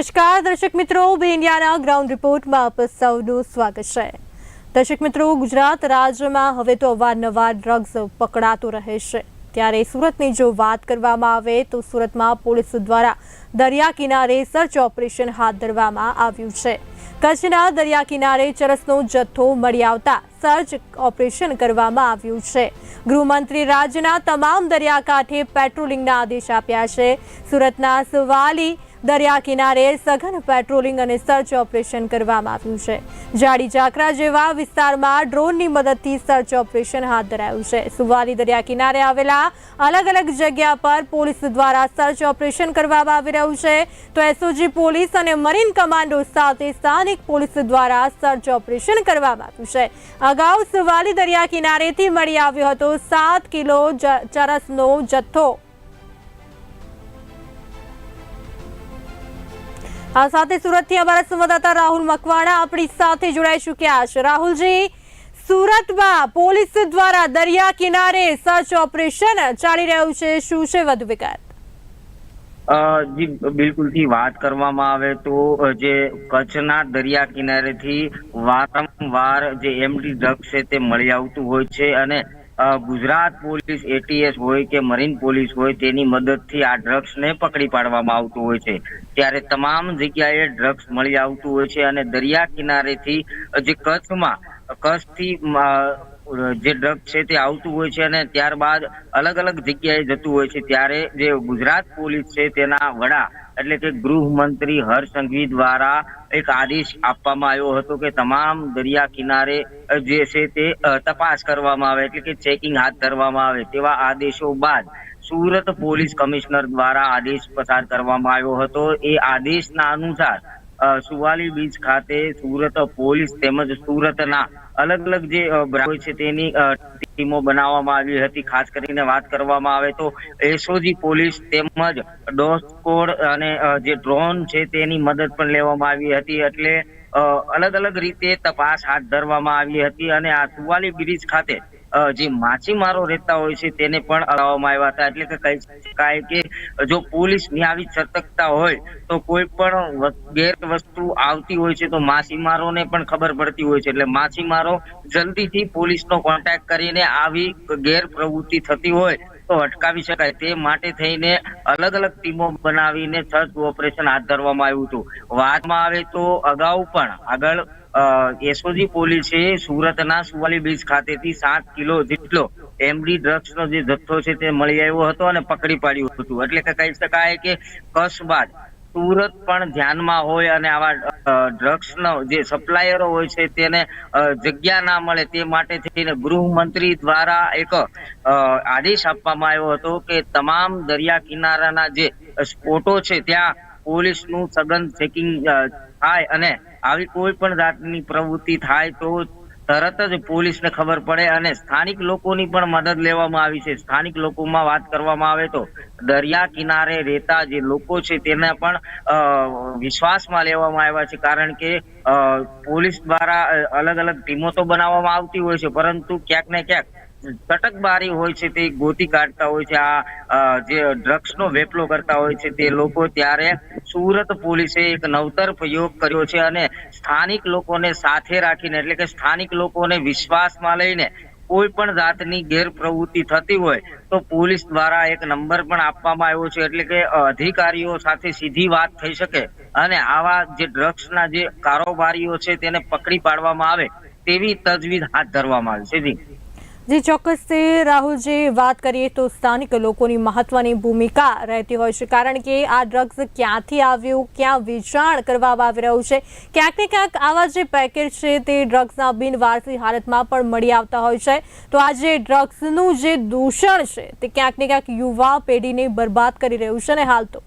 નમસ્કાર, દર્શક મિત્રો. ઇન્ડિયાના ગ્રાઉન્ડ રિપોર્ટમાં આપ સૌનું સ્વાગત છે. દર્શક મિત્રો, ગુજરાત રાજ્યમાં હવે તો અવારનવાર ડ્રગ્સ પકડાતો રહે છે. ત્યારે સુરતની જો વાત કરવામાં આવે તો સુરતમાં પોલીસ દ્વારા દરિયા કિનારે સર્ચ ઓપરેશન હાથ ધરવામાં આવ્યું છે. કચ્છના દરિયા કિનારે ચરસનો જથ્થો મળી આવતા સર્ચ ઓપરેશન કરવામાં આવ્યું છે. ગૃહમંત્રી રાજ્યના તમામ દરિયાકાંઠે પેટ્રોલિંગના આદેશ આપ્યા છે. સુરતના સુવાલી દરિયા કિનારે સઘન પેટ્રોલિંગ અને સર્ચ ઓપરેશન કરવામાં આવ્યું છે. જાડી જાકરા જેવા વિસ્તારમાં ડ્રોનની મદદથી સર્ચ ઓપરેશન હાથ ધરાયું છે. સુવાલી દરિયા કિનારે આવેલા અલગ અલગ જગ્યા પર પોલીસ દ્વારા સર્ચ ઓપરેશન કરવામાં આવી રહ્યું છે. તો એસઓજી પોલીસ અને મરીન કમાન્ડો સાથે સ્થાનિક પોલીસ દ્વારા સર્ચ ઓપરેશન કરવામાં આવ્યું છે. અગાઉ સુવાલી દરિયા કિનારેથી મળી આવ્યો હતો સાત કિલો ચરસનો જથ્થો. આ સાથે સુરતથી અમારા સંવાદદાતા રાહુલ મકવાણા આપણી સાથે જોડાઈ ચૂક્યા છે. રાહુલજી, સુરતમાં પોલીસ દ્વારા દરિયા કિનારે સર્ચ ઓપરેશન ચાલી રહ્યું છે. શું છે વધુ વિગત? જી, બિલકુલથી વાત કરવામાં આવે તો જે કચ્છના દરિયા કિનારેથી વારંવાર જે એમડી ડ્રગ્સ છે તે મળી આવતું હોય છે અને ગુજરાત પોલીસ એટીએસ હોય કે મરીન પોલીસ હોય, તેની મદદથી આ ડ્રગ્સને પકડી પાડવામાં આવતું હોય છે. ત્યારે તમામ જગ્યાએ ડ્રગ્સ મળી આવતું હોય છે અને દરિયા કિનારેથી, જે કચ્છમાં, કચ્છથી જે ડ્રગ છે તે આવતું હોય છે અને ત્યારબાદ અલગ અલગ જગ્યાએ જતું હોય છે. ત્યારે જે ગુજરાત પોલીસ છે તેના વડા એટલે કે ગૃહમંત્રી હર્ષ સંઘવી દ્વારા એક આદેશ આપવામાં આવ્યો હતો કે તમામ દરિયા કિનારે જે છે તે તપાસ કરવામાં આવે, એટલે કે ચેકિંગ હાથ ધરવામાં આવે તેવા આદેશો બાદ સુરત પોલીસ કમિશનર દ્વારા આદેશ પસાર કરવામાં આવ્યો હતો. એ આદેશના અનુસાર સુવાલી બીચ ખાતે સુરત પોલીસ તેમજ સુરતના અલગ અલગ જે હોય છે તેની ટીમો બનાવવામાં આવી હતી. ખાસ કરીને વાત કરવામાં આવે તો એસઓજી પોલીસ તેમજ ડોગ સ્કોડ અને જે ડ્રોન છે તેની મદદ પણ લેવામાં આવી હતી. એટલે અલગ અલગ રીતે તપાસ હાથ ધરવામાં આવી હતી અને આ સુવાલી બ્રિજ ખાતે જે માછીમારો રહેતા હોય છે તેને પણ અડાવવામાં આવ્યા હતા. એટલે કે કહી શકાય કે જો પોલીસની આવી સતર્કતા હોય તો કોઈ પણ ગેર વસ્તુ આવતી હોય છે તો માછીમારોને પણ ખબર પડતી હોય છે. એટલે માછીમારો જલ્દીથી પોલીસનો કોન્ટેક્ટ કરીને આવી ગેર પ્રવૃત્તિ થતી હોય તો અટકાવી શકાય તે માટે થઈને અલગ અલગ ટીમો બનાવીને સર્ચ ઓપરેશન હાથ ધરવામાં આવ્યું હતું. વાતમાં આવે તો અગાઉ પણ આગળ એસઓજી પોલીસે સુરતના સુવાલી બીચ ખાતેથી સાત કિલો જેટલો એમડી ડ્રગ્સનો જે જથ્થો છે તે મળી આવ્યો હતો અને પકડી પાડ્યું હતું. એટલે કહી શકાય કે કસ બાદ સુરત પણ ધ્યાનમાં હોય અને આવા ડ્રગ્સ નો જે સપ્લાયરો હોય છે તેને જગ્યા ના મળે તે માટે થઈને ગૃહમંત્રી દ્વારા એક આદેશ આપવામાં આવ્યો હતો કે તમામ દરિયા કિનારાના જે સ્પોટો છે ત્યાં પોલીસનું સઘન ચેકિંગ થાય અને આવી કોઈ પણ જાતની પ્રવૃત્તિ થાય તો તરત જ પોલીસને ખબર પડે અને સ્થાનિક લોકોની પણ મદદ લેવામાં આવી છે. સ્થાનિક લોકોમાં વાત કરવામાં આવે તો દરિયા કિનારે રહેતા જે લોકો છે તેને પણ વિશ્વાસમાં લેવામાં આવ્યા છે. કારણ કે પોલીસ દ્વારા અલગ અલગ ટીમો તો બનાવવામાં આવતી હોય છે, પરંતુ ક્યાંક ને ક્યાંક તટકબારી હોય છે તે ગોતી કાઢતા હોય છે. આ જે ડ્રગ્સ નો વેપલો કરતા હોય છે તે લોકો ત્યારે સુરત પોલીસે એક નવતર પ્રયોગ કર્યો છે અને સ્થાનિક લોકોને સાથે રાખીને, એટલે કે સ્થાનિક લોકોને વિશ્વાસમાં લઈને કોઈ પણ જાતની ગેરપ્રવૃત્તિ થતી હોય તો પોલીસ દ્વારા એક નંબર પણ આપવામાં આવ્યો છે. એટલે કે અધિકારીઓ સાથે સીધી વાત થઈ શકે અને આવા જે ડ્રગ્સના જે કારોબારીઓ છે તેને પકડી પાડવામાં આવે તેવી તજવીજ હાથ ધરવામાં આવી છે. જી. જી રાહુલ રાહુલજી વાત કરીએ તો સ્થાનિક લોકોની મહત્વની ભૂમિકા રહેતી હોય છે, કારણ કે આ ડ્રગ્સ ક્યાંથી આવ્યું, ક્યાં વેચાણ કરવામાં આવી રહ્યું છે, ક્યાંક ને ક્યાંક આવા જે પેકેજ છે, તે ડ્રગ્સના બિનવારસી હાલતમાં પણ મળી આવતા હોય છે. તો આ જે ડ્રગ્સનું જે દૂષણ છે, તે ક્યાંક ને ક્યાંક યુવા પેઢીને બરબાદ કરી રહ્યું છે ને હાલ તો?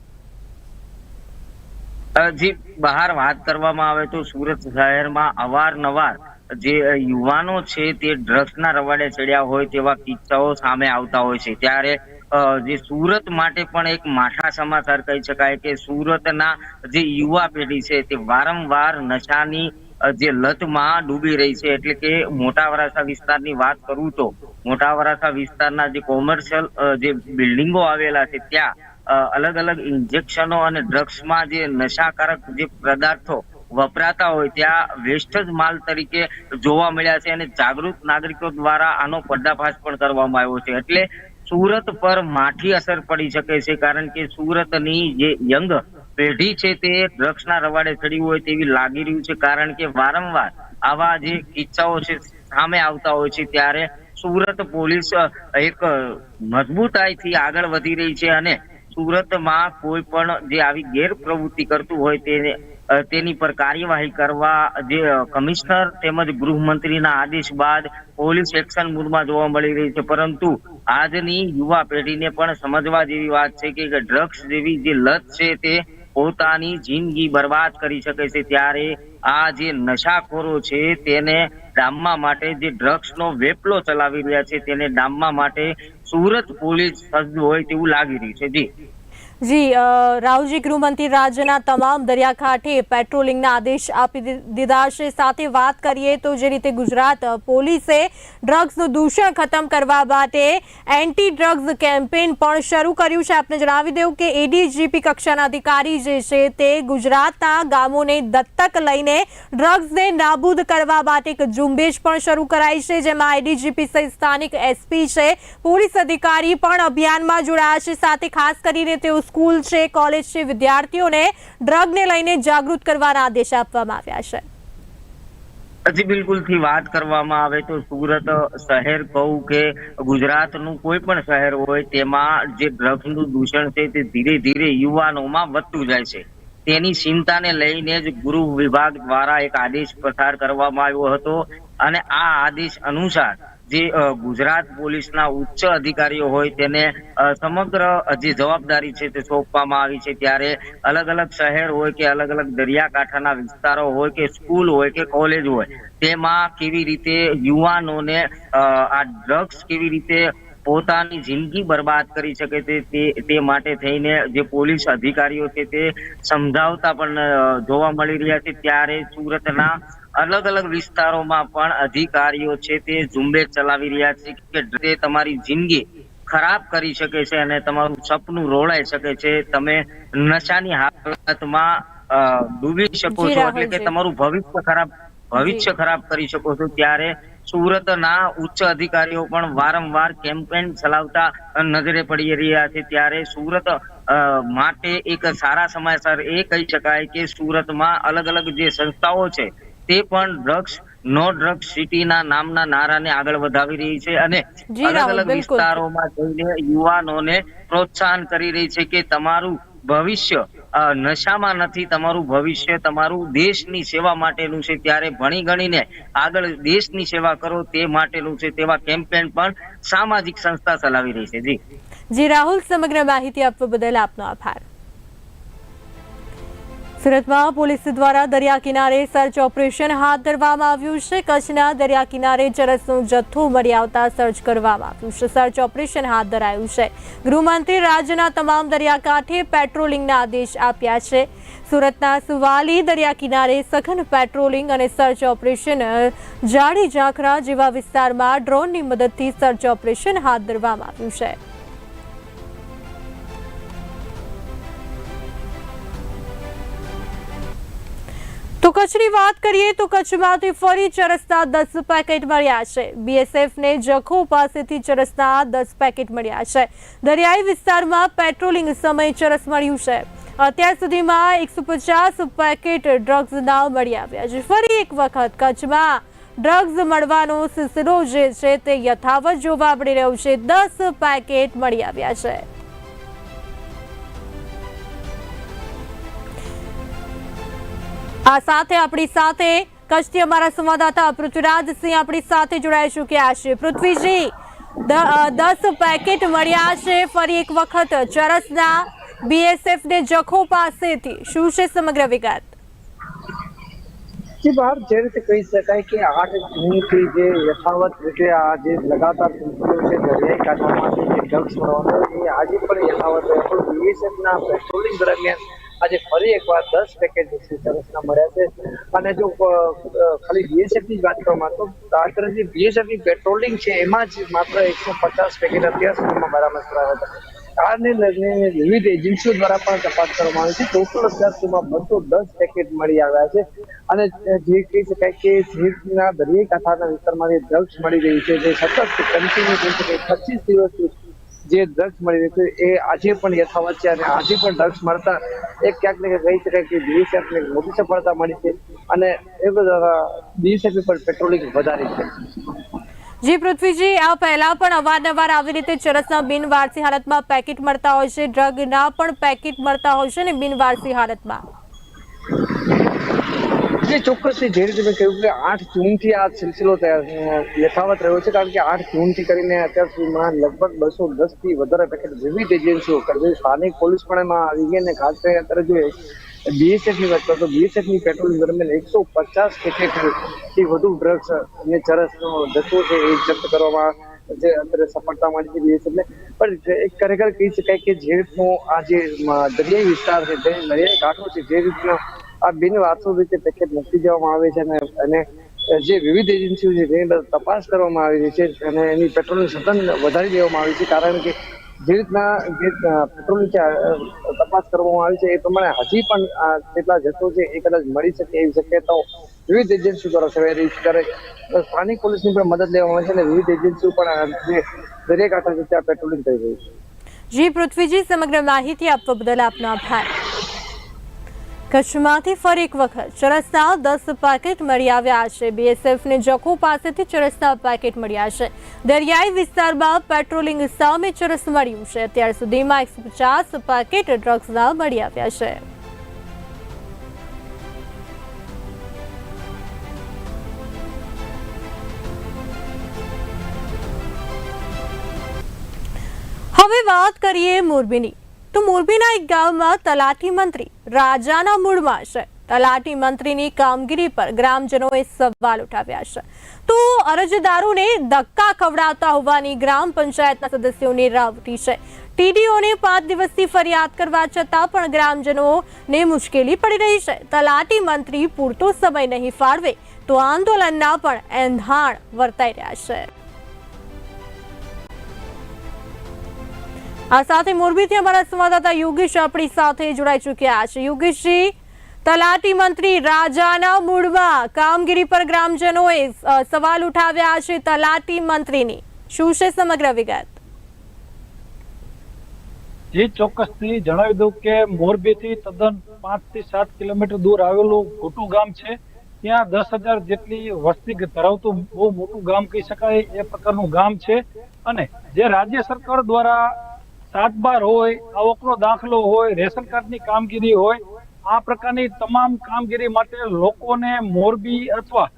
જી, બહાર વાત કરવામાં આવે તો સુરત શહેરમાં અવારનવાર જે યુવાનો છે તે ડ્રગ્સના રવાડે ચડ્યા હોય તેવા કિસ્સાઓ સામે આવતા હોય છે. ત્યારે જે સુરત માટે પણ એક માઠા સમાચાર કહી શકાય કે સુરતના જે યુવા પેઢી છે તે વારંવાર નશાની જે લતમાં ડૂબી રહી છે. એટલે કે મોટા વરાછા વિસ્તારની વાત કરું તો, મોટા વરાછા વિસ્તારના જે કોમર્શિયલ જે બિલ્ડિંગો આવેલા છે ત્યાં અલગ અલગ ઇન્જેક્શનો અને ડ્રગ્સમાં જે નશાકારક જે પદાર્થો વપરાતા હોય ત્યાં વેસ્ટ જ માલ તરીકે જોવા મળ્યા છે અને જાગૃત નાગરિકો દ્વારા આનો પર્દાફાશ પણ કરવામાં આવ્યો છે. એટલે સુરત પર માઠી અસર પડી શકે છે કારણ કે સુરતની જે યંગ પેઢી છે તે ડ્રગ્સના રવાડે ચડી હોય તેવી લાગી રહ્યું છે કારણ કે વારંવાર આવા જે કિસ્સાઓ છે સામે આવતા હોય છે ત્યારે સુરત પોલીસ એક મજબૂતાઈથી આગળ વધી રહી છે અને સુરતમાં કોઈ પણ જે આવી ગેરપ્રવૃત્તિ કરતું હોય તેને તેની પર કાર્યવાહી કરવા જે કમિશનર તેમજ ગૃહમંત્રીના આદેશ બાદ પોલીસ એક્શન મૂડમાં જોવા મળી રહી છે. પરંતુ આજની યુવા પેઢીને પણ સમજવા જેવી વાત છે કે ડ્રગ્સ જેવી જે લત છે તે પોતાની જિંદગી બરબાદ કરી શકે છે. ત્યારે આ જે નશાખોરો છે તેને ડામવા માટે જે ડ્રગ્સનો વેપલો ચલાવી રહ્યા છે તેને ડામવા માટે સુરત પોલીસ સજ્જ હોય તેવું લાગી રહ્યું છે. જી. જી રાવજી ગૃહમંત્રી રાજ્યના તમામ દરિયાકાંઠે પેટ્રોલિંગના આદેશ આપી દીધા છે. સાથે વાત કરીએ તો જે રીતે ગુજરાત પોલીસે ડ્રગ્સનું દૂષણ ખતમ કરવા માટે એન્ટી ડ્રગ્સ કેમ્પેન પણ શરૂ કર્યું છે. આપને જણાવી દઉં કે એડીજીપી કક્ષાના અધિકારી જે છે તે ગુજરાતના ગામોને દત્તક લઈને ડ્રગ્સને નાબૂદ કરવા માટે એક ઝુંબેશ પણ શરૂ કરાઈ છે, જેમાં એડીજીપી સહિત સ્થાનિક એસપી છે. પોલીસ અધિકારી પણ અભિયાનમાં જોડાયા છે. સાથે ખાસ કરીને તેઓ સ્કૂલ છે, કોલેજ છે, વિદ્યાર્થીઓને ડ્રગને લઈને જાગૃત કરવાના આદેશ આપવામાં આવ્યા છે. હજી બિલકુલથી વાત કરવામાં આવે તો સુરત શહેર કહું કે ગુજરાતનું કોઈ પણ શહેર હોય, તેમાં જે ડ્રગ્સનું દૂષણ છે તે ધીરે ધીરે યુવાનોમાં વધતું જાય છે. તેની ચિંતાને લઈને જ ગૃહ વિભાગ દ્વારા એક આદેશ પસાર કરવામાં આવ્યો હતો અને આ આદેશ અનુસાર જે ગુજરાત પોલીસના ઉચ્ચ અધિકારીઓ હોય તેને સમગ્ર જે જવાબદારી છે તે સોંપવામાં આવી છે. ત્યારે અલગ અલગ શહેર હોય કે અલગ અલગ દરિયાકાંઠાના વિસ્તારો હોય કે સ્કૂલ હોય કે કોલેજ હોય, તેમાં કેવી રીતે યુવાનોને આ ડ્રગ્સ કેવી રીતે પોતાની જિંદગી બરબાદ કરી શકે તે, તે- માટે થઈને જે પોલીસ અધિકારીઓ છે તે સમજાવતા પણ જોવા મળી રહ્યા છે. ત્યારે સુરતના અલગ અલગ વિસ્તારોમાં પણ અધિકારીઓ છે તે ઝુંબેશ ચલાવી રહ્યા છે કે તે તમારી જિંદગી ખરાબ કરી શકે છે અને તમારું સપનું રોળાઈ શકે છે. તમે નશાની હાલતમાં ડૂબી શકો છો એટલે કે તમારું ભવિષ્ય ખરાબ ભવિષ્ય ખરાબ કરી શકો છો. ત્યારે સુરતના ઉચ્ચ અધિકારીઓ પણ વારંવાર કેમ્પેન ચલાવતા નજરે પડી રહ્યા છે. ત્યારે સુરત માટે એક સારા સમાચાર એ કહી શકાય કે સુરતમાં અલગ અલગ જે સંસ્થાઓ છે તે પણ ડ્રગ્સ નો ડ્રગ્સ સિટીના નામના નારાને આગળ વધાવી રહી છે અને અલગ અલગ વિસ્તારોમાં જઈને યુવાનોને પ્રોત્સાહન કરી રહી છે કે તમારું ભવિષ્ય નશામાં નથી તમારું ભવિષ્ય તમારું દેશની સેવા માટેનું છે. ત્યારે ભણી ગણીને આગળ દેશની સેવા કરો તે માટેનું છે તેવા કેમ્પેન પણ સામાજિક સંસ્થા ચલાવી રહી છે. જી. જી રાહુલ સમગ્ર માહિતી આપવા બદલ આપનો આભાર. સુરતમાં પોલીસ દ્વારા દરિયા કિનારે સર્ચ ઓપરેશન હાથ ધરવામાં આવ્યું છે. કચ્છના દરિયા કિનારે ચરસનો જથ્થો મળી આવતા સર્ચ કરવામાં આવ્યું છે. સર્ચ ઓપરેશન હાથ ધરાયું છે. ગૃહમંત્રી રાજ્યના તમામ દરિયાકાંઠે પેટ્રોલિંગના આદેશ આપ્યા છે. સુરતના સુવાલી દરિયા કિનારે સઘન પેટ્રોલિંગ અને સર્ચ ઓપરેશન જાડી ઝાંખરા જેવા વિસ્તારમાં ડ્રોનની મદદથી સર્ચ ઓપરેશન હાથ ધરવામાં આવ્યું છે. તો કચ્છની વાત કરીએ તો કચ્છમાંથી ફરી ચરસના દસ પેકેટ મળ્યા છે. બીએસએફને જખો પાસેથી ચરસના દસ પેકેટ મળ્યા છે. દરિયાઈ વિસ્તારમાં પેટ્રોલિંગ સમયે ચરસ મળ્યું છે. અત્યાર સુધીમાં એકસો પચાસ પેકેટ ડ્રગ્સના મળી આવ્યા છે. ફરી એક વખત કચ્છમાં ડ્રગ્સ મળવાનો સિલસિલો જે છે તે યથાવત જોવા મળી રહ્યો છે. દસ પેકેટ મળી આવ્યા છે. આ સાથે આપણી સાથે કચ્છથી અમારા સંવાદદાતા પૃથ્વીરાજસિંહ આપણી સાથે જોડાઈ ચૂક્યા છે? પૃથ્વીજી દસ પેકેટ મળ્યા છે. ફરી એક વખત ચરસના બીએસએફ ને જખો પાસેથી. શું છે સમગ્ર વિગત? જી જે રીતે કહી શકાય કે આઠ જૂનથી જે યથાવત રીતે આ જે લગાતાર સિલસિલો છે, દરિયાઈ કાંઠામાંથી જે ડ્રગ્સ મળવાનો, એ આજે પણ યથાવત રહ્યો પણ બીએસએફના પેટ્રોલિંગ દરમિયાન આજે ફરી એકવાર દસ પેકેજ જે ચરસના મળ્યા છે. અને જો ખાલી બીએસએફની જ વાત કરવામાં તો જે બીએસએફની પેટ્રોલિંગ છે, એમાં જ માત્ર એકસો પચાસ પેકેટ અત્યાર સુધીમાં બરામદ કરાયા હતા. કારને લઈને વિવિધ એજન્સીઓ દ્વારા પણ તપાસ કરવામાં આવી છે. ટોટલ અત્યાર સુધીમાં બસો દસ પેકેટ મળી આવ્યા છે. અને જે કહી શકાય કે જીતના દરેક કથાના વિસ્તારમાંથી ડ્રગ્સ મળી રહી છે. જે સતત કન્ટિન્યુ કહી શકાય પચીસ દિવસથી જે ડ્રગ્સ મળી રહ્યું છે, એ આજે પણ યથાવત છે અને આજે પણ ડ્રગ્સ મળતા એક ક્યાંક ને ક્યાંક કહી શકાય કે દિવસે આપણે મોટી સફળતા મળી છે અને એ બધા દિવસે પણ પેટ્રોલિંગ વધારી છે. જી પૃથ્વીજી, આ પહેલા પણ અવારનવાર આવી રીતે ચરસના બિનવારસી હાલતમાં પેકેટ મળતા હોય છે, ડ્રગના પણ પેકેટ મળતા હોય છે ને બિનવારસી હાલતમાં. જે ચોક્કસથી જે રીતે મેં કહ્યું કે આઠ જૂનથી આ સિલસિલો યથાવત રહ્યો છે, કારણ કે આઠ જૂનથી કરીને અત્યાર સુધીમાં લગભગ બસો દસથી વધારે પેકેટ વિવિધ એજન્સીઓ કરી સ્થાનિક પોલીસ પણ એમાં આવી ગઈ અને ખાસ કરીને અત્યારે જોઈએ બીએસએફની વાત કરો તો બીએસએફની પેટ્રોલિંગ દરમિયાન એકસો પચાસ પેકેટથી વધુ ડ્રગ્સ અને ચરસનો જથ્થો છે એ જપ્ત કરવામાં જે અત્યારે સફળતા મળી છે બીએસએફ ને. પણ એક ખરેખર કહી શકાય કે જે રીતનો આ જે દરિયાઈ વિસ્તાર છે દરિયાઈ કાંઠો છે, જે રીતના આ બિન વારસો રીતે પેકેટ મૂકી દેવામાં આવે છે અને અને જે વિવિધ એજન્સીઓ છે તેની અંદર તપાસ કરવામાં આવી રહી છે અને એની પેટ્રોલિંગ સતત વધારી દેવામાં આવી છે કારણ કે જે રીતના, જે પેટ્રોલિંગ તપાસ કરવામાં આવી છે એ પ્રમાણે હજી પણ આ જેટલા જથ્થો છે એ કદાચ મળી શકે એવી શક્યતાઓ વિવિધ એજન્સીઓ દ્વારા સેવાઈ રહી છે. સ્થાનિક પોલીસની પણ મદદ લેવામાં આવે છે અને વિવિધ એજન્સીઓ પણ જે દરિયાકાંઠા છે ત્યાં પેટ્રોલિંગ કરી રહી છે. જી પૃથ્વીજી, સમગ્ર માહિતી આપવા બદલ આપનો આભાર. કચ્છમાંથી ફરી એક વખત. ચરસના દસ પેકેટ મળી આવ્યા છે. બીએસએફને જખો પાસેથી ચરસના પેકેટ મળ્યા છે. દરિયાઈ વિસ્તારમાં પેટ્રોલિંગ સામે ચરસ મળ્યું છે. અત્યાર સુધીમાં એકસો પચાસ પેકેટ ડ્રગ્સના મળી આવ્યા છે. હવે વાત કરીએ મોરબીની. તો મોરબીના એક ગામમાં તલાટી મંત્રી રાજાના મૂળમાં છે. તલાટી મંત્રીની કામગીરી પર ગ્રામજનોએ સવાલ ઉઠાવ્યા છે. તો અરજદારોને ધક્કા ખવડાવતા હોવાની ગ્રામ પંચાયતના સદસ્યોની રાવટી છે. ટીડીઓને પાંચ દિવસથી ફરિયાદ કરવા છતાં પણ ગ્રામજનોને મુશ્કેલી પડી રહી છે. તલાટી મંત્રી પૂરતો સમય નહીં ફાળવે તો આંદોલનના પણ એંધાણ વર્તાઈ રહ્યા છે. આ સાથે મોરબીથી અમારા સંવાદદાતા યોગેશ આપણી સાથે જોડાઈ ચૂક્યા છે. યોગેશજી, તલાટી મંત્રી રાજાના મૂળમાં કામગીરી પર ગ્રામજનોએ સવાલ ઉઠાવ્યા છે તલાટી મંત્રીની. શું છે સમગ્ર વિગત? જે, ચોક્કસથી જણાવી દઉં કે મોરબીથી તદ્દન પાંચથી સાત કિલોમીટર દૂર આવેલું ખોટું ગામ છે. ત્યાં દસ હજાર જેટલી વસ્તી ધરાવતું બહુ મોટું ગામ કહી શકાય, એ પ્રકારનું ગામ છે. અને જે રાજ્ય સરકાર દ્વારા સાત બાર હોય, આવકનો દાખલો હોય, રેશન કાર્ડની કામગીરી હોય, આ પ્રકારની તમામ કામગીરી માટે લોકોને મોરબી અથવા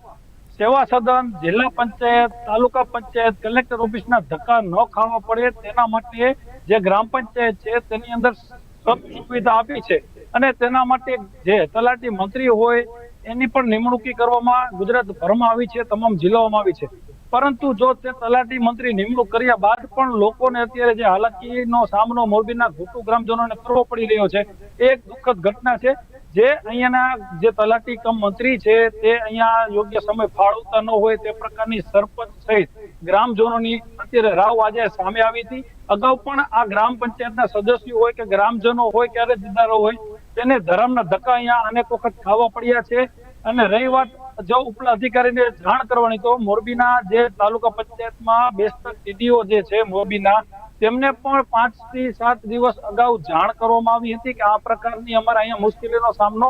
સેવા સદન, જિલ્લા પંચાયત, તાલુકા પંચાયત, કલેક્ટર ઓફિસના ધક્કા ન ખાવા પડે. તેના માટે જે ગ્રામ પંચાયત છે, તેની અંદર સુવિધા આપી છે અને તેના માટે જે તલાટી મંત્રી હોય, એની પણ નિમણૂકી કરવામાં ગુજરાત ભરમાં આવી છે, તમામ જિલ્લાઓમાં આવી છે. પરંતુ જો તે તલાટી મંત્રી નિમણૂક કર્યા બાદ પણ લોકોને અત્યારે જે હાલાકીનો સામનો મોરબીના ઘોટુ ગ્રામજનોને કરવો પડી રહ્યો છે એક દુઃખદ ઘટના છે. જે અહીંયાના જે તલાટી કમ મંત્રી છે, તે અહીંયા યોગ્ય સમય ફાળવતા ન હોય તે પ્રકારની સરપંચ સહિત ગ્રામજનોની અત્યારે રાવ આજે સામે આવી હતી. અગાઉ પણ આ ગ્રામ પંચાયતના સદસ્યો હોય કે ગ્રામજનો હોય કે અરજદારો હોય, તેને ધરમના ધક્કા અહીંયા અનેક વખત ખાવા પડ્યા છે. અને રહી વાત જો ઉપલા અધિકારીને જાણ કરવાની, તો મોરબીના જે તાલુકા પંચાયતમાં બેસતા ટીડીઓ જે છે મોરબીના, તેમને પણ પાંચથી સાત દિવસ અગાઉ જાણ કરવામાં આવી હતી કે આ પ્રકારની અમારે અહીંયા મુશ્કેલીનો સામનો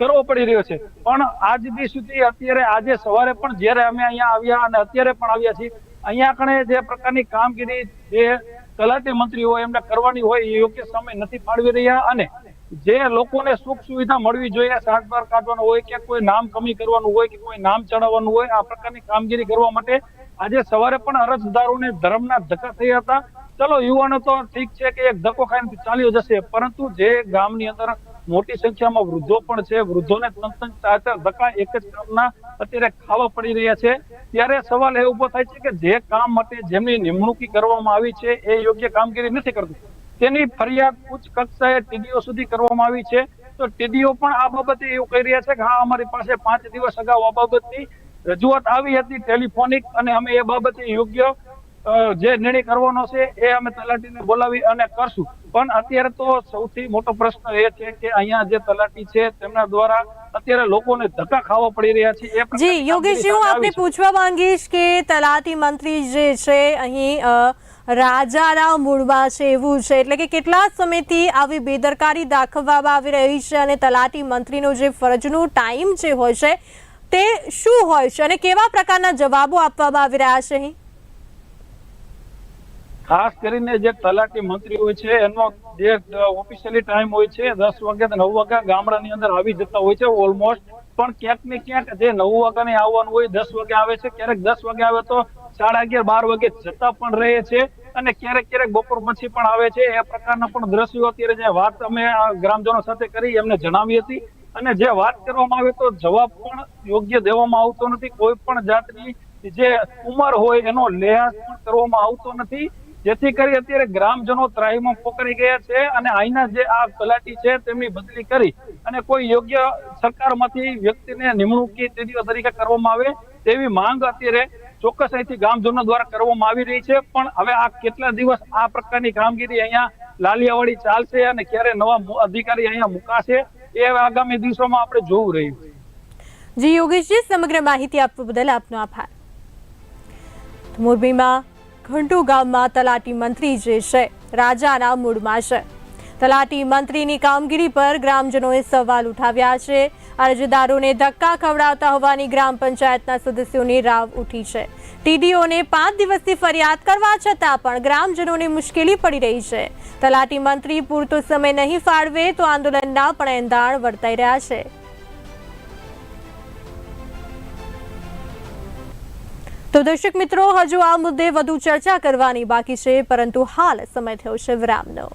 કરવો પડી રહ્યો છે. પણ આજ દી સુધી અત્યારે, આજે સવારે પણ જ્યારે અમે અહીંયા આવ્યા અને અત્યારે પણ આવ્યા છીએ, અહીંયા કણે જે પ્રકારની કામગીરી જે તલાટી મંત્રી હોય એમને કરવાની હોય એ યોગ્ય સમય નથી ફાળવી રહ્યા અને જે લોકોને સુખ સુવિધા મળવી જોઈએ સાતબાર કાઢવાનું હોય કે કોઈ નામ કમી કરવાનું હોય કે કોઈ નામ ચડાવવાનું હોય, આ પ્રકારની કામગીરી કરવા માટે આજે સવારે પણ અરજદારોને ધર્મના ધક્કા થયા હતા. ચલો, યુવાનો તો ઠીક છે કે એક ધક્કો ખાઈને ચાલ્યો જશે, પરંતુ જે ગામની અંદર મોટી સંખ્યામાં વૃદ્ધો પણ છે, વૃદ્ધોને ત્રણ ધક્કા એક જ કામના અત્યારે ખાવા પડી રહ્યા છે. ત્યારે સવાલ એ ઊભો થાય છે કે જે કામ માટે જેમની નિમણૂકી કરવામાં આવી છે, એ યોગ્ય કામગીરી નથી કરતું? તેની ફરિયાદ ઉચ્ચ કક્ષાએ ટીડીઓ સુધી કરવામાં આવી છે. તો ટીડીઓ પણ આ બાબતે એવું કહી રહ્યા છે કે હા અમારી પાસે પાંચ દિવસ અગાઉ આ બાબતની રજૂઆત આવી હતી ટેલિફોનિક અને અમે એ બાબતે યોગ્ય જે નિર્ણય કરવાનો છે એ અમે તલાટીને બોલાવી અને કરશું. પણ અત્યારે તો સૌથી મોટો પ્રશ્ન એ છે કે અહીંયા જે તલાટી છે તેમના દ્વારા અત્યારે લોકોને ધક્કા ખાવા પડી રહ્યા છે. એ જી યોગેશજી હું આપને. પૂછવા માંગીશ કે તલાટી મંત્રી જે છે અહીં રાજાના મૂળમાં છે એવું છે. એટલે કે કેટલા સમયથી આવી બેદરકારી દાખવવામાં આવી રહી છે અને તલાટી મંત્રીનો જે ફરજનો ટાઈમ જે હોય છે તે શું હોય છે અને કેવા પ્રકારના જવાબો આપવામાં આવી રહ્યા છે અહીં? ખાસ કરીને જે તલાટી મંત્રી હોય છે, એનો જે ઓફિશિયલી ટાઈમ હોય છે, દસ વાગ્યા નવ વાગ્યા ગામડાની અંદર આવી જતા હોય છે ઓલમોસ્ટ પણ ક્યાંક ને ક્યાંક જે નવ વાગ્યાને આવવાનું હોય, દસ વાગે આવે છે. ક્યારેક દસ વાગે આવે તો સાડા અગિયાર, બાર વાગે જતા પણ રહે છે. અને ક્યારેક ક્યારેક બપોર પછી પણ આવે છે. એ પ્રકારના પણ દ્રશ્યો અત્યારે જે વાત અમે ગ્રામજનો સાથે કરી એમને જણાવી હતી. અને જે વાત કરવામાં આવે તો જવાબ પણ યોગ્ય દેવામાં આવતો નથી. કોઈ પણ જાતની જે ઉંમર હોય એનો લેહાસ પણ કરવામાં આવતો નથી. જેથી કરી અત્યારે ગ્રામજનો ત્રાહીમાં પોકરી ગયા છે અને અહીંના જે આ તલાટી છે તેમની બદલી કરી અને કોઈ યોગ્ય સરકારમાંથી વ્યક્તિને નિમણૂક કે તરીકે કરવામાં આવે તેવી માંગ અત્યારે ચોક્કસ અહીંથી ગામજનો દ્વારા કરવામાં આવી રહી છે. પણ હવે આ કેટલા દિવસ આ પ્રકારની કામગીરી અહીંયા લાલિયાવાડી ચાલશે અને ક્યારે નવા અધિકારી અહીંયા મુકાશે, એ આગામી દિવસોમાં આપણે જોવું રહ્યું. જી યોગેશજી, સમગ્ર માહિતી આપવા બદલ આપનો આભાર. મોરબીમાં ઘંટુ ગામમાં તલાટી મંત્રી જે છે, રાજાના મૂળમાં છે. તલાટી મંત્રીની કામગીરી પર ગ્રામજનોએ સવાલ ઉઠાવ્યા છે. અરજદારોને ધક્કા ખવડાવતા હોવાની ગ્રામ પંચાયતના સદસ્યોની રાવ ઉઠી છે. ટીડીઓને પાંચ દિવસથી ફરિયાદ કરવા છતાં પણ ગ્રામજનોને મુશ્કેલી પડી રહી છે. તલાટી મંત્રી પૂરતો સમય નહીં ફાળવે તો આંદોલનના પણ એંધાણ વર્તાઈ રહ્યા છે. તો દર્શક મિત્રો, હજુ આ મુદ્દે વધુ ચર્ચા કરવાની બાકી છે, પરંતુ હાલ સમય થયો છે વિરામનો.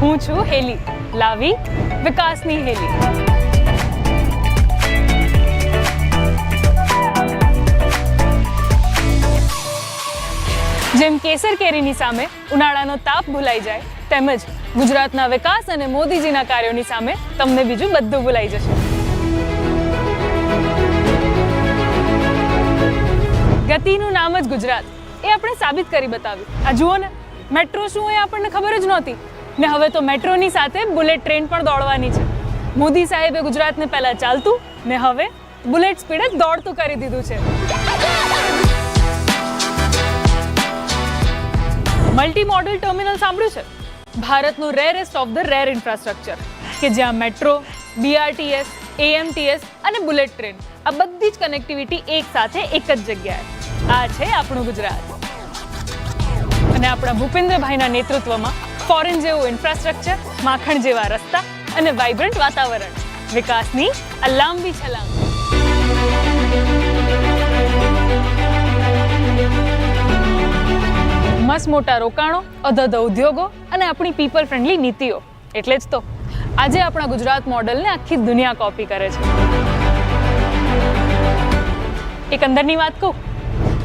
હું છું હેલી. લાવી, વિકાસની હેલી. જેમ કેસર કેરીની સામે ઉનાળાનો તાપ ભૂલાઈ જાય, તેમજ ગુજરાતના વિકાસ અને મોદીજીના કાર્યોની સામે તમને બીજું બધું ભૂલાઈ જશે. ગતિનું નામ જ ગુજરાત. એ આપણે સાબિત કરી બતાવ્યું. આ જુઓ ને, મેટ્રો શું એ આપણને ખબર જ નહોતી. ને હવે તો મેટ્રોની સાથે બુલેટ ટ્રેન પણ દોડવાની છે. મોદી સાહેબે ગુજરાતને પહેલાં ચાલતું ને હવે બુલેટ સ્પીડે દોડતું કરી દીધું છે. મલ્ટી મોડલ ટર્મિનલ સાંભળ્યું છે? ભારતનું rarest of the rare infrastructure કે જ્યાં મેટ્રો બીઆરટીએસ એએમટીએસ અને બુલેટ ટ્રેન, આ બધી જ કનેક્ટિવિટી એક સાથે એક જ જગ્યાએ. આ છે આપણું ગુજરાત. અને આપણા ભૂપેન્દ્રભાઈના નેતૃત્વમાં ફોરેન જેવું ઇન્ફ્રાસ્ટ્રક્ચર, માખણ જેવા રસ્તા અને વાઇબ્રન્ટ વાતાવરણ. વિકાસની આ લાંબી છલાંગ. મસ્ત મોટા રોકાણો, અધધ ઉદ્યોગો અને આપણી પીપલ ફ્રેન્ડલી નીતિઓ. એટલે જ તો, આજે આપણા ગુજરાત મોડલને આખી દુનિયા કોપી કરે છે. એક અંદરની વાત કહું?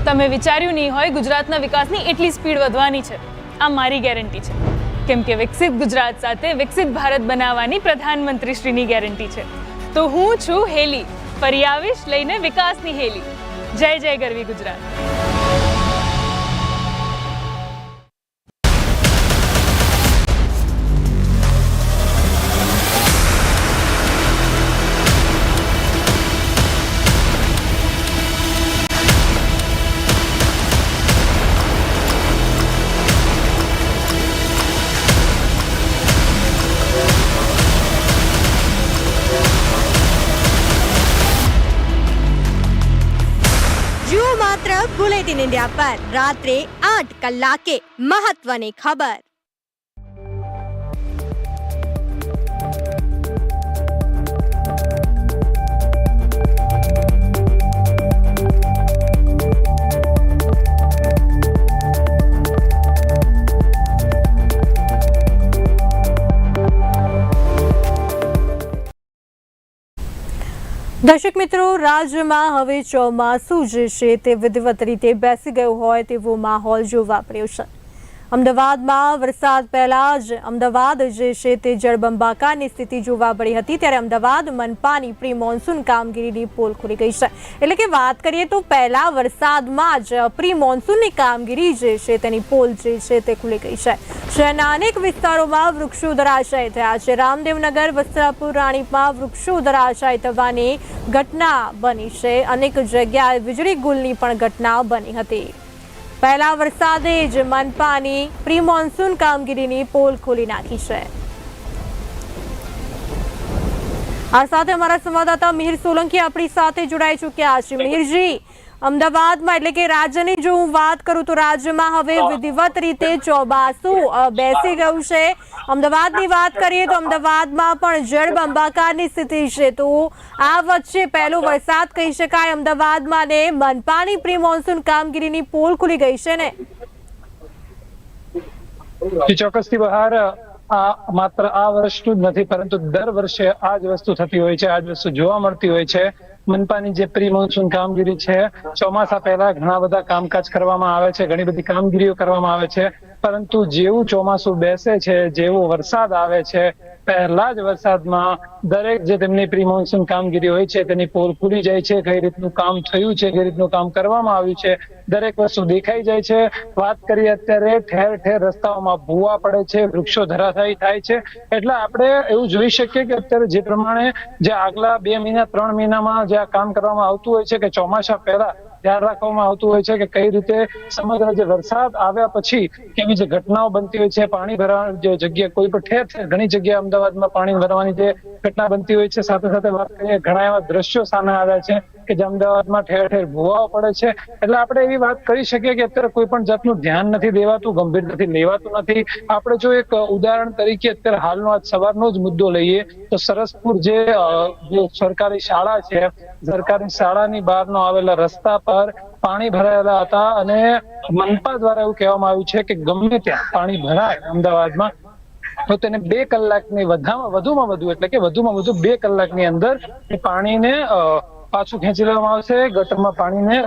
તમે વિચાર્યું નહીં હોય ગુજરાતના વિકાસની એટલી સ્પીડ વધવાની છે. આ મારી ગેરંટી છે. કેમ કે વિકસિત ગુજરાત સાથે વિકસિત ભારત બનાવવાની પ્રધાનમંત્રી શ્રીની ગેરંટી છે. તો હું છું હેલી, ફરી આવીશ લઈને વિકાસની હેલી. જય જય ગરવી ગુજરાત. બુલેટિન ઇન્ડિયા પર રાત્રે આઠ કલાકે મહત્વની ખબર. દર્શક મિત્રો, રાજ્યમાં હવે ચોમાસું જે છે તે વિધિવત રીતે બેસી ગયું હોય તેવો માહોલ જોવા મળ્યો છે. અમદાવાદમાં વરસાદ પહેલા જ અમદાવાદ જે છે તે જળબંબાકારની સ્થિતિ જોવા મળી હતી, ત્યારે અમદાવાદ મનપાની પ્રી મોન્સૂન કામગીરીની પોલ ખુલી ગઈ છે. એટલે કે વાત કરીએ તો પહેલા વરસાદમાં જ પ્રી મોન્સૂનની કામગીરી જે છે તેની પોલ જે છે તે ખુલી ગઈ છે. શહેરના અનેક વિસ્તારોમાં વૃક્ષો ધરાશાય થયા છે. રામદેવનગર, વસ્ત્રાપુર, રાણીપમાં વૃક્ષો ધરાશાય થવાની ઘટના બની છે. અનેક જગ્યાએ વીજળી ગુલની પણ ઘટના બની હતી. પહેલા વરસાદે જ મનપાની પ્રી મોન્સૂન કામગીરીની પોલ ખોલી નાખી છે. આ સાથે અમારા સંવાદદાતા મિહિર સોલંકી આપણી સાથે જોડાઈ ચૂક્યા છે. મિહિરજી અમદાવાદમાં એટલે કે રાજ્યની જો હું વાત કરું તો રાજ્યમાં હવે વિધિવત રીતે ચોમાસું બેસી ગયું છે. અમદાવાદની વાત કરીએ તો અમદાવાદમાં પણ જળબંબાકારની સ્થિતિ છે તો આ વચ્ચે પહેલો વરસાદ કહી શકાય. અમદાવાદમાં ને મનપાની પ્રી મોન્સૂન કામગીરીની પોલ ખુલી ગઈ છે ને? ચોક્કસથી બહાર આ માત્ર આ વર્ષનું જ નથી પરંતુ દર વર્ષે આ જ વસ્તુ થતી હોય છે આ જ વસ્તુ જોવા મળતી હોય છે. મનપાની જે પ્રી મોન્સૂન કામગીરી છે, ચોમાસા પહેલા ઘણા બધા કામકાજ કરવામાં આવે છે, ઘણી બધી કામગીરીઓ કરવામાં આવે છે. પરંતુ જેવું ચોમાસું બેસે છે, જેવો વરસાદ આવે છે પહેલા જ વરસાદમાં દરેક જે તેમની પ્રી મોન્સૂન કામગીરી હોય છે, તેની પોલ ખુલી જાય છે, કઈ રીતનું કામ થયું છે, કઈ રીતનું કામ કરવામાં આવ્યું છે, દરેક વસ્તુ દેખાઈ જાય છે. વાત કરીએ અત્યારે ઠેર ઠેર રસ્તાઓમાં ભૂવા પડે છે, વૃક્ષો ધરાશાયી થાય છે. એટલે આપણે એવું જોઈ શકીએ કે અત્યારે જે પ્રમાણે જે આગલા બે મહિના, ત્રણ મહિનામાં જે આ કામ કરવામાં આવતું હોય છે કે ચોમાસા પહેલા ધ્યાન રાખવામાં આવતું હોય છે કે કઈ રીતે સમગ્ર જે વરસાદ આવ્યા પછી કેવી જે ઘટનાઓ બનતી હોય છે, પાણી ભરવાની જે જગ્યા કોઈ પણ ઠેર ઠેર ઘણી જગ્યાએ અમદાવાદમાં પાણી ભરવાની જે ઘટના બનતી હોય છે, સાથે સાથે વાત કરીએ, ઘણા એવા દ્રશ્યો સામે આવ્યા છે. કે જે અમદાવાદમાં ઠેર ઠેર ભૂવાઓ પડે છે. એટલે આપણે એવી વાત કરી શકીએ કે અત્યારે કોઈ પણ જાતનું ધ્યાન નથી દેવાતું, ગંભીર નથી, લેવાતું નથી. આપણે જો એક ઉદાહરણ તરીકે અત્યારે હાલનો આજ સવારનો જ મુદ્દો લઈએ, તો સરસપુર જે સરકારી શાળા છે, સરકારી શાળાની બહારનો આવેલા રસ્તા પર પાણી ભરાયેલા હતા અને મનપા દ્વારા એવું કહેવામાં આવ્યું છે કે ગમે ત્યાં પાણી ભરાય અમદાવાદમાં, તો તેને બે કલાકની વધામાં, વધુમાં વધુ, એટલે કે વધુમાં વધુ બે કલાકની અંદર પાણીને પાછું ખેંચી લેવામાં આવશે, ગટરમાં પાણીને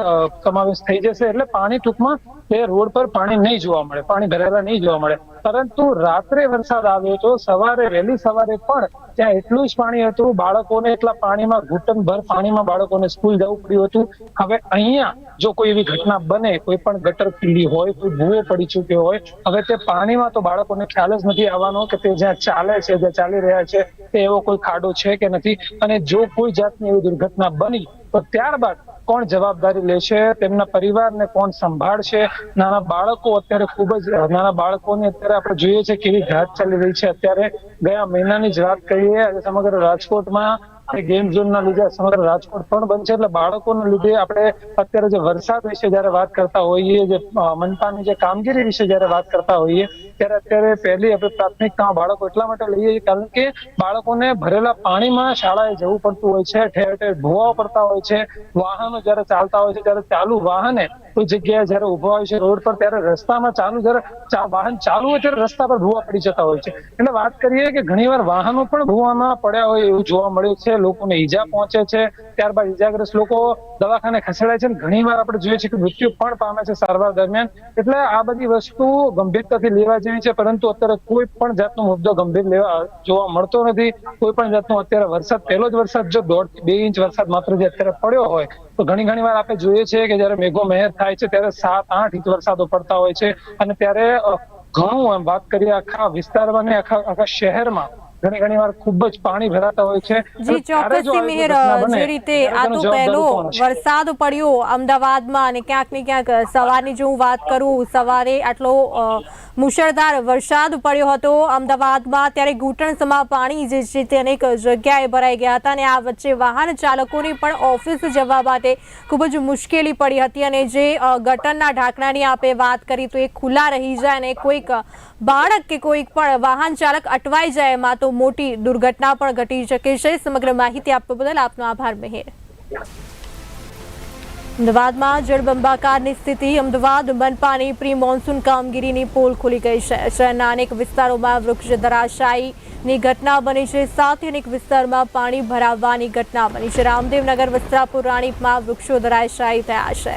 સમાવેશ થઈ જશે એટલે પાણી ટૂંકમાં તે રોડ પર પાણી નહીં જોવા મળે, પાણી ભરેલા નહીં જોવા મળે. પરંતુ રાત્રે વરસાદ આવ્યો તો સવારે, વહેલી સવારે પણ ત્યાં એટલું જ પાણી હતું, બાળકોને એટલા પાણીમાં ઘૂંટણભર પાણીમાં બાળકોને સ્કૂલ જવું પડ્યું હતું. હવે અહીંયા જો કોઈ એવી ઘટના બને, કોઈ પણ ગટર ખીલી હોય, કોઈ ભૂવો પડી ચૂક્યો હોય, હવે તે પાણીમાં તો બાળકોને ખ્યાલ જ નથી આવવાનો કે તે જ્યાં ચાલે છે, જ્યાં ચાલી રહ્યા છે, તે એવો કોઈ ખાડો છે કે નથી. અને જો કોઈ જાતની એવી દુર્ઘટના બની, તો ત્યારબાદ કોણ જવાબદારી લેશે, તેમના પરિવારને કોણ સંભાળશે? નાના બાળકો અત્યારે ખૂબ જ, નાના બાળકોને અત્યારે આપણે જોઈએ છે કેવી ઘાત ચાલી રહી છે. અત્યારે ગયા મહિનાની જ વાત કરીએ, આજે સમગ્ર રાજકોટમાં ગેમ ઝોન ના લીધે સમગ્ર રાજકોટ પણ છે. એટલે બાળકોના લીધે આપણે અત્યારે જે વરસાદ વિશે જયારે વાત કરતા હોઈએ, જે મનપાની જે કામગીરી વિશે જયારે વાત કરતા હોઈએ, ત્યારે અત્યારે પહેલી આપણે પ્રાથમિકતા બાળકો એટલા માટે લઈએ કારણ કે બાળકોને ભરેલા પાણીમાં શાળાએ જવું પડતું હોય છે. ઠેર ઠેર ધોવા પડતા હોય છે. વાહનો જયારે ચાલતા હોય છે, ત્યારે ચાલુ વાહને કોઈ જગ્યાએ જયારે ઊભા હોય છે રોડ પર, ત્યારે રસ્તામાં ચાલુ, જયારે વાહન ચાલુ હોય ત્યારે રસ્તા પર ભૂવા પડી જતા હોય છે. એટલે વાત કરીએ કે ઘણીવાર વાહનો પણ ભૂવામાં પડ્યા હોય એવું જોવા મળ્યું છે, લોકોને ઈજા પહોંચે છે, ત્યારબાદ ઈજાગ્રસ્ત લોકો દવાખાને ખસેડાય છે અને ઘણીવાર આપણે જોઈએ છીએ કે મૃત્યુ પણ પામે છે સારવાર દરમિયાન. એટલે આ બધી વસ્તુ ગંભીરતાથી લેવા જેવી છે, પરંતુ અત્યારે કોઈ પણ જાતનો મુદ્દો ગંભીર લેવા જોવા મળતો નથી. કોઈ પણ જાતનો અત્યારે વરસાદ, પહેલો જ વરસાદ જો દોઢ બે ઇંચ વરસાદ માત્ર જે અત્યારે પડ્યો હોય તો ઘણી ઘણી વાર આપણે જોઈએ છીએ કે જયારે મેઘો મહેર થાય છે ત્યારે સાત, આઠ ઇંચ વરસાદો પડતા હોય છે. અને ત્યારે ઘણું એમ વાત કરીએ આખા વિસ્તારમાં ને આખા આખા શહેરમાં ઘણી ઘણી વાર ખૂબ જ પાણી ભરાતા હોય છે. જી ચોક્કસથી મિહિર જે રીતે આ તો પહેલો વરસાદ પડ્યો અમદાવાદમાં અને ક્યાંક ને ક્યાંક સવારની જો હું વાત કરું સવારે આટલો મુશળધાર વરસાદ પડ્યો હતો અમદાવાદમાં ત્યારે ઘૂંટણસમાં પાણી જે છે તે અનેક જગ્યાએ ભરાઈ ગયા હતા અને આ વચ્ચે વાહન ચાલકોને પણ ઓફિસ જવા માટે ખૂબ જ મુશ્કેલી પડી હતી અને જે ગટરના ઢાંકણાની આપે વાત કરી તો એ ખુલ્લા રહી જાય અને કોઈક બાળક કે કોઈક પણ વાહન ચાલક અટવાઈ જાય એમાં તો મોટી દુર્ઘટના પણ ઘટી શકે છે. સમગ્ર માહિતી આપવા બદલ આપનો આભાર, મહેર. અમદાવાદમાં જળબંબાકારની સ્થિતિ, અમદાવાદ મનપાની પ્રી મોન્સૂન કામગીરીની પોલ ખુલી ગઈ છે. શહેરના અનેક વિસ્તારોમાં વૃક્ષ ધરાશાયીની ઘટના બની છે. સાથે અનેક વિસ્તારમાં પાણી ભરાવવાની ઘટના બની છે. રામદેવનગર વસ્ત્રાપુર, રાણીપમાં વૃક્ષો ધરાશાયી થયા છે.